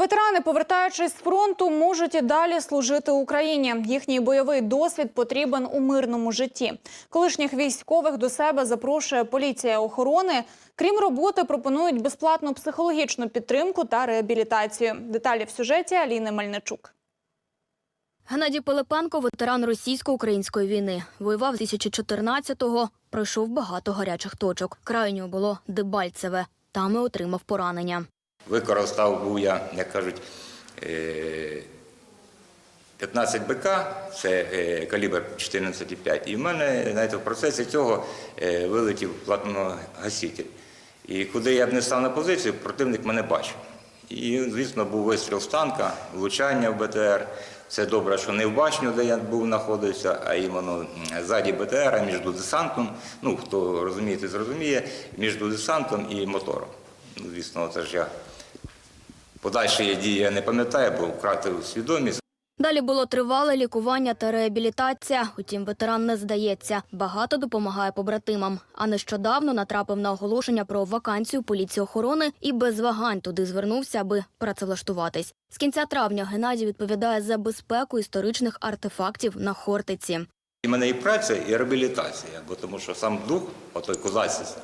Ветерани, повертаючись з фронту, можуть і далі служити Україні. Їхній бойовий досвід потрібен у мирному житті. Колишніх військових до себе запрошує поліція охорони. Крім роботи, пропонують безплатну психологічну підтримку та реабілітацію. Деталі в сюжеті Аліни Мельничук. Геннадій Пилипенко – ветеран російсько-української війни. Воював 2014-го, пройшов багато гарячих точок. Крайньою було Дебальцеве. Там і отримав поранення. Використав був я, як кажуть, е, 15 БК, це е, калібр 14,5. І в мене знаєте, в процесі цього е, вилетів платногаситель. І куди я б не став на позицію, противник мене бачив. І, звісно, був вистріл з танка, влучання в БТР. Це добре, що не в башню, де я був знаходився, а іменно ззаді БТР, між десантом. Ну, хто розуміє, зрозуміє, між десантом і мотором. Ну, звісно, це ж я подальші дії я не пам'ятаю, бо втратив свідомість. Далі було тривале лікування та реабілітація. Утім, ветеран не здається. Багато допомагає побратимам. А нещодавно натрапив на оголошення про вакансію поліції охорони і без вагань туди звернувся, аби працевлаштуватись. З кінця травня Геннадій відповідає за безпеку історичних артефактів на Хортиці. І мене і праця, і реабілітація, бо тому що сам дух, отой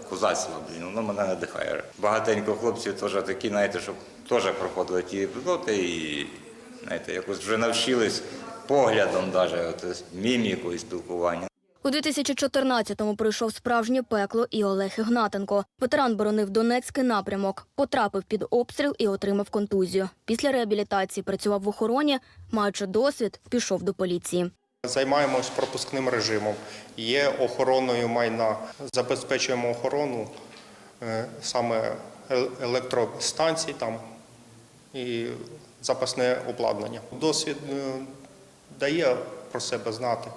козацтво, блін, воно мене надихає. Багатенько хлопців теж такі, знаєте, що теж проходили ті епізоди і знаєте, якось вже навчились поглядом, навіть мімікою спілкування. У 2014-му пройшов справжнє пекло і Олег Ігнатенко. Ветеран боронив Донецький напрямок, потрапив під обстріл і отримав контузію. Після реабілітації працював в охороні, маючи досвід, пішов до поліції. Займаємось пропускним режимом. Є охороною майна. Забезпечуємо охорону е, саме е- електростанцій там і запасне обладнання. Досвід е, дає про себе знати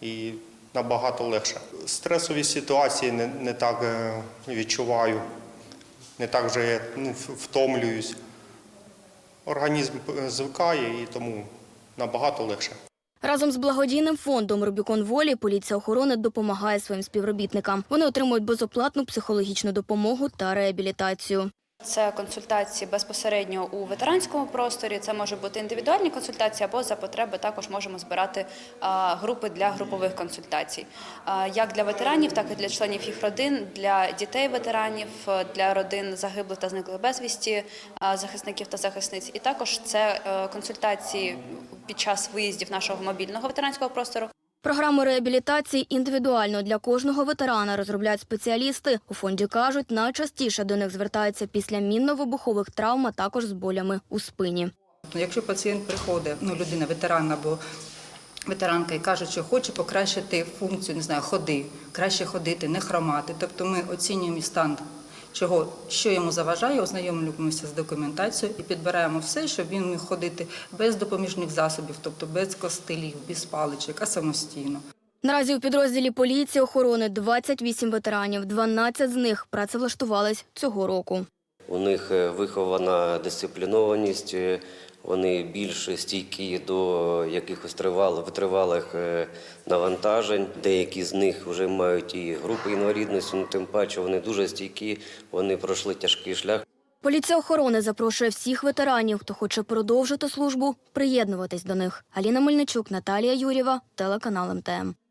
і набагато легше. Стресові ситуації не, не так відчуваю, не так вже ну, втомлююсь. Організм звикає і тому набагато легше. Разом з благодійним фондом Рубікон Волі поліція охорони допомагає своїм співробітникам. Вони отримують безоплатну психологічну допомогу та реабілітацію. Це консультації безпосередньо у ветеранському просторі. Це може бути індивідуальні консультації або за потреби також можемо збирати групи для групових консультацій, як для ветеранів, так і для членів їх родин, для дітей ветеранів, для родин загиблих та зниклих безвісті захисників та захисниць. І також це е, консультації під час виїздів нашого мобільного ветеранського простору. Програму реабілітації індивідуально для кожного ветерана розробляють спеціалісти. У фонді кажуть, найчастіше до них звертаються після мінно-вибухових травм, а також з болями у спині. Ну, Якщо пацієнт приходить, ну людина, ветеран або ветеранка, і каже, що хоче покращити функцію, не знаю, ходи, краще ходити, не хромати. Тобто ми оцінюємо стан, чого, що йому заважає, ознайомлюємося з документацією і підбираємо все, щоб він міг ходити без допоміжних засобів, тобто без костилів, без паличок, а самостійно. Наразі у підрозділі поліції охорони 28 ветеранів, 12 з них працевлаштувались цього року. У них е, вихована дисциплінованість, е, вони більш стійкі до якихось тривалих, витривалих е, навантажень. Деякі з них вже мають і групи інвалідності, ну тим паче вони дуже стійкі, вони пройшли тяжкий шлях. Поліція охорони запрошує всіх ветеранів, хто хоче продовжити службу, приєднуватись до них. Аліна Мельничук, Наталія Юрєва, телеканал МТМ.